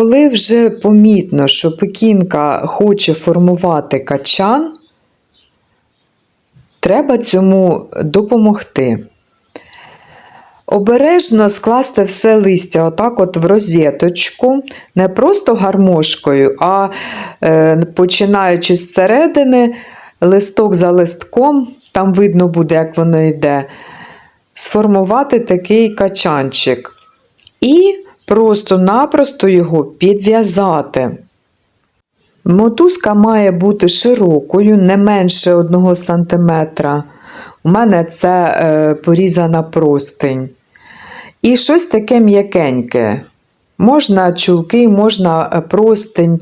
Коли вже помітно, що пекінка хоче формувати качан, треба цьому допомогти. Обережно скласти все листя отак от в розеточку, не просто гармошкою, а е, починаючи з середини, листок за листком, там видно буде, як воно йде, сформувати такий качанчик. І просто-напросто його підв'язати. Мотузка має бути широкою, не менше 1 см. У мене це е, порізана простинь. І щось таке м'якеньке. Можна чулки, можна е, простинь.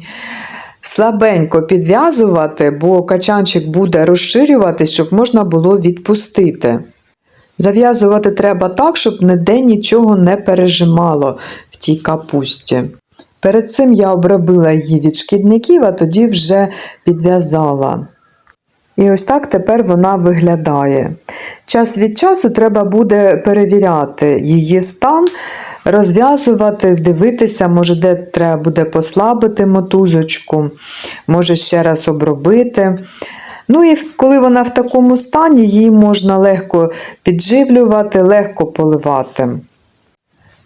Слабенько підв'язувати, бо качанчик буде розширюватись, щоб можна було відпустити. Зав'язувати треба так, щоб ніде нічого не пережимало тій капусті. Перед цим я обробила її від шкідників, а тоді вже підв'язала. І ось так тепер вона виглядає. Час від часу треба буде перевіряти її стан, розв'язувати, дивитися, може, де треба буде послабити мотузочку, може ще раз обробити. Ну і коли вона в такому стані, її можна легко підживлювати, легко поливати.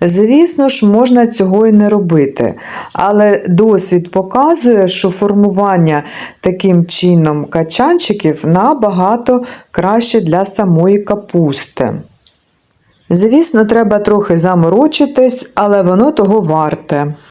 Звісно ж, можна цього і не робити, але досвід показує, що формування таким чином качанчиків набагато краще для самої капусти. Звісно, треба трохи заморочитись, але воно того варте.